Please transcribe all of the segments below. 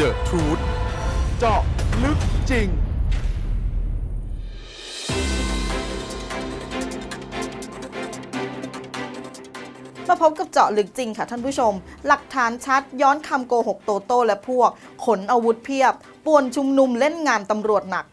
The Truth เจาะลึกจริง มาพบกับเจาะลึกจริงค่ะท่านผู้ชม หลักฐานชัดย้อนคำโกหกโตโต้และพวก ขนอาวุธเพียบป่วนชุมนุมเล่นงานตำรวจหนัก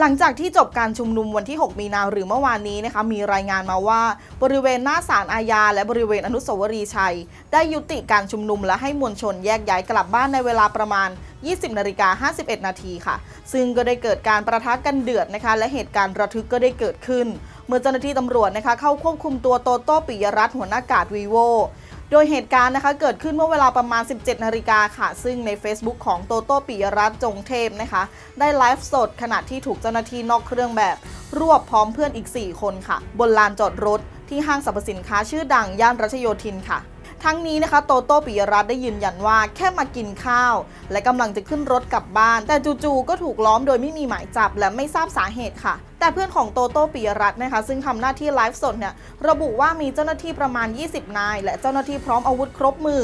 หลังจากที่จบการชุมนุมวันที่ 6 มีนาหรือเมื่อวานนี้นะคะมีรายงานมาว่าบริเวณหน้าศาลอาญาและบริเวณอนุสาวรีย์ชัย ได้ยุติการชุมนุมและให้มวลชนแยกย้ายกลับบ้านในเวลาประมาณ 20นาฬิกา51 นาทีค่ะ ซึ่งก็ได้เกิดการประทะกันเดือดนะคะและเหตุการณ์ระทึกก็ได้เกิดขึ้น เมื่อเจ้าหน้าที่ตำรวจนะคะเข้าควบคุมตัวโตโต้ปิยรัตน์หัวหน้ากาดวีโว โดยเหตุการณ์นะคะเกิดขึ้นเมื่อเวลาประมาณ 17 นาฬิกาค่ะ ซึ่งใน Facebook ของโตโต้ปิยรัตน์จงเทพนะคะ ได้ไลฟ์สดขณะที่ถูกเจ้าหน้าที่นอกเครื่องแบบ รวบพร้อมเพื่อนอีก 4 คนค่ะ บนลานจอดรถที่ห้างสรรพสินค้าชื่อดังย่านรัชโยธินค่ะ ทั้งนี้นะคะโตโต้ปิยรัตน์ได้ยืนยันว่าแค่มากินข้าว และกำลังจะขึ้นรถกลับบ้าน แต่จู่ๆก็ถูกล้อมโดยไม่มีหมายจับและไม่ทราบสาเหตุค่ะ แต่เพื่อนของโตโต้ปิยรัตน์นะคะ ซึ่งทำหน้าที่ไลฟ์สดเนี่ยระบุว่ามีเจ้าหน้าที่ประมาณ 20 นาย และเจ้าหน้าที่พร้อมอาวุธครบมือ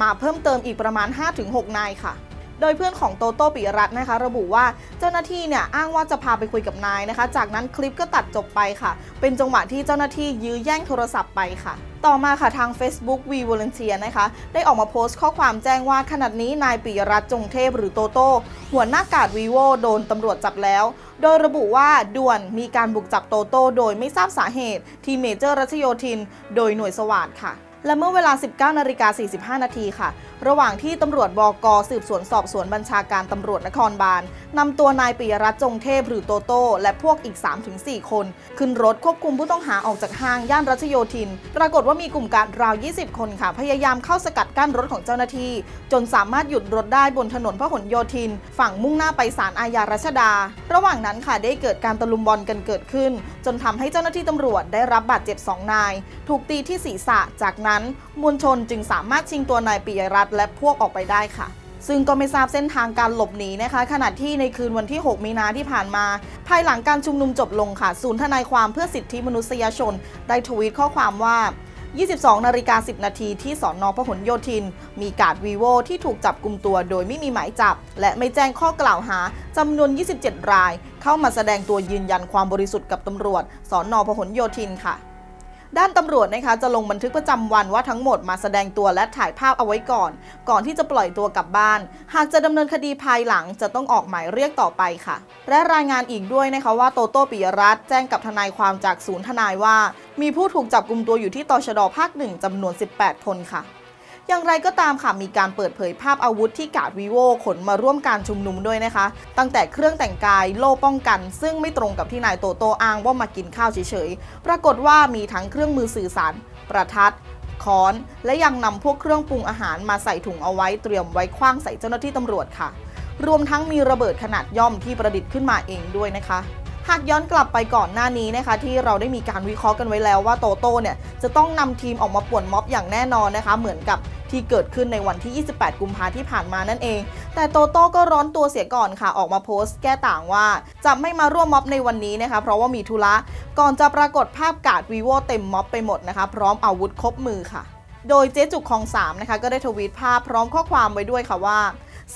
มาเพิ่มเติมอีกประมาณ 5-6 นายค่ะ โดยเพื่อนของโตโต้ปิรัตน์นะคะ ระบุว่าเจ้าหน้าที่เนี่ยอ้างว่าจะพาไปคุยกับนายนะคะ จากนั้นคลิปก็ตัดจบไปค่ะ เป็นจังหวะที่เจ้าหน้าที่ยื้อแย่งโทรศัพท์ไปค่ะ ต่อมาค่ะทาง Facebook V Volunteer นะคะ ได้ออกมาโพสต์ข้อความแจ้งว่าขณะนี้นายปิยรัตน์จงเทพหรือโตโต้หัวหน้ากาดวีโวโดนตำรวจจับแล้ว โดยระบุว่าด่วนมีการบุกจับโตโต้โดยไม่ทราบสาเหตุ ที่เมเจอร์รัชโยธิน โดยหน่วยสวัสดค่ะและเมื่อเวลา 19นาฬิกา45 นาทีค่ะ ระหว่างที่ตำรวจบกสืบสวนสอบสวนบัญชาการตำรวจนครบาลนำตัวนายปิยรัตน์จงเทพหรือโตโต้และพวกอีก 3-4 คน ขึ้นรถควบคุมผู้ต้องหาออกจากห้างย่านรัชโยธิน ปรากฏว่ามีกลุ่มการราว 20 คนค่ะ พยายามเข้าสกัดกั้นรถของเจ้าหน้าที่ จนสามารถหยุดรถได้บนถนนพหลโยธิน ฝั่งมุ่งหน้าไปศาลอาญารัชดา ระหว่างนั้นค่ะได้เกิดการตะลุมบอลกันเกิดขึ้น จนทำให้เจ้าหน้าที่ตำรวจได้รับบาดเจ็บ2นาย ถูกตีที่ศีรษะ จากนั้นมวลชนจึงสามารถชิงตัวนายปิยรัตน์และพวกออกไปได้ค่ะ ซึ่งก็ไม่ทราบเส้นทางการหลบหนีนะคะ ขณะที่ในคืนวันที่ 6 มีนาที่ผ่านมา ภายหลังการชุมนุมจบลงค่ะ ศูนย์ทนายความเพื่อสิทธิมนุษยชน ได้ทวีตข้อความว่า 22 นาฬิกา 10 นาทีที่สอนอพหลโยธิน มีการ์ดวีโวที่ถูกจับกลุ่มตัวโดยไม่มีหมายจับ และไม่แจ้งข้อกล่าวหาจำนวน 27 ราย เข้ามาแสดงตัวยืนยันความบริสุทธิ์กับตำรวจสอนอพหลโยธินค่ะ ด้านตำรวจนะคะจะลงบันทึกประจำวันว่าทั้งหมดมาแสดงตัวและถ่ายภาพเอาไว้ก่อน ก่อนที่จะปล่อยตัวกลับบ้าน หากจะดำเนินคดีภายหลังจะต้องออกหมายเรียกต่อไปค่ะ และรายงานอีกด้วยนะคะว่าโตโต้ปิยรัตน์แจ้งกับทนายความจากศูนย์ทนายว่า มีผู้ถูกจับกลุ่มตัวอยู่ที่ตชดภาคหนึ่งจำนวน 18 คนค่ะ อย่างไรก็ตามค่ะมีการเปิดเผยภาพอาวุธที่กาดวีโวขนมาร่วมการชุมนุมด้วยนะคะ ตั้งแต่เครื่องแต่งกายโล่ป้องกัน ซึ่งไม่ตรงกับที่นายโตโต้อ้างว่ามากินข้าวเฉยๆ ปรากฏว่ามีทั้งเครื่องมือสื่อสาร ประทัดค้อน และยังนำพวกเครื่องปรุงอาหารมาใส่ถุงเอาไว้เตรียมไว้คว้างใส่เจ้าหน้าที่ตำรวจค่ะ รวมทั้งมีระเบิดขนาดย่อมที่ประดิษฐ์ขึ้นมาเองด้วยนะคะหากย้อนกลับไปก่อนหน้านี้นะคะ ที่เราได้มีการวิเคราะห์กันไว้แล้วว่าโตโต้เนี่ยจะต้องนำทีมออกมาป่วนม็อบอย่างแน่นอนนะคะ เหมือนกับ ที่เกิดขึ้นในวันที่ 28 กุมภาที่ผ่านมานั่นเอง แต่โตโต้ก็ร้อนตัวเสียก่อนค่ะ ออกมาโพสต์แก้ต่างว่า จะไม่มาร่วมม็อบในวันนี้นะคะ เพราะว่ามีธุระ ก่อนจะปรากฏภาพกาดวีโวเต็มม็อบไปหมดนะคะ พร้อมอาวุธครบมือค่ะ โดยเจ๊จุกของสามนะคะ ก็ได้ทวีตภาพพร้อมข้อความไว้ด้วยค่ะว่า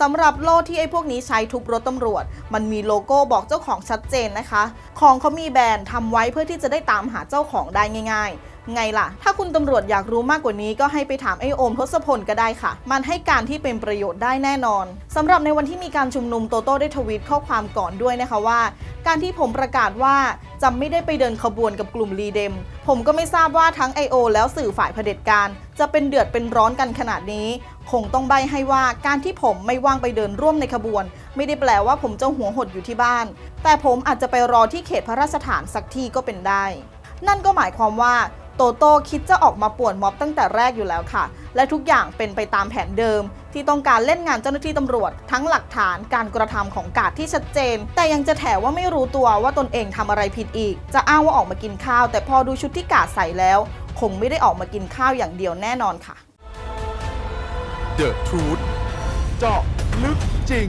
สำหรับโล่ที่ไอ้พวกนี้ใช้ทุบรถตำรวจ มันมีโลโก้บอกเจ้าของชัดเจนนะคะ ของเขามีแบรนด์ทำไว้เพื่อที่จะได้ตามหาเจ้าของได้ง่าย ๆ ไงล่ะ ถ้าคุณตำรวจอยากรู้มากกว่านี้ก็ให้ไปถามไอโอมทศพลก็ได้ค่ะ มันให้การที่เป็นประโยชน์ได้แน่นอนสำหรับในวันที่มีการชุมนุมโตโต้ได้ทวีตข้อความก่อนด้วยนะคะว่า การที่ผมประกาศว่าจะไม่ได้ไปเดินขบวนกับกลุ่มรีเดม ผมก็ไม่ทราบว่าทั้ง I.O. แล้วสื่อฝ่ายเผด็จการ จะเป็นเดือดเป็นร้อนกันขนาดนี้ คงต้องใบให้ว่าการที่ผมไม่ว่างไปเดินร่วมในขบวน ไม่ได้แปลว่าผมจะหัวหดอยู่ที่บ้าน แต่ผมอาจจะไปรอที่เขตพระราชฐานสักที่ก็เป็นได้ นั่นก็หมายความว่า โตโต้คิดจะออกมาป่วนม็อบตั้งแต่แรกอยู่แล้วค่ะ และทุกอย่างเป็นไปตามแผนเดิม ที่ต้องการเล่นงานเจ้าหน้าที่ตำรวจ ทั้งหลักฐานการกระทำของกาดที่ชัดเจน แต่ยังจะแถว่าไม่รู้ตัวว่าตนเองทำอะไรผิดอีก จะอ้างว่าออกมากินข้าว แต่พอดูชุดที่กาดใส่แล้ว คงไม่ได้ออกมากินข้าวอย่างเดียวแน่นอนค่ะ The Truth เจาะลึกจริง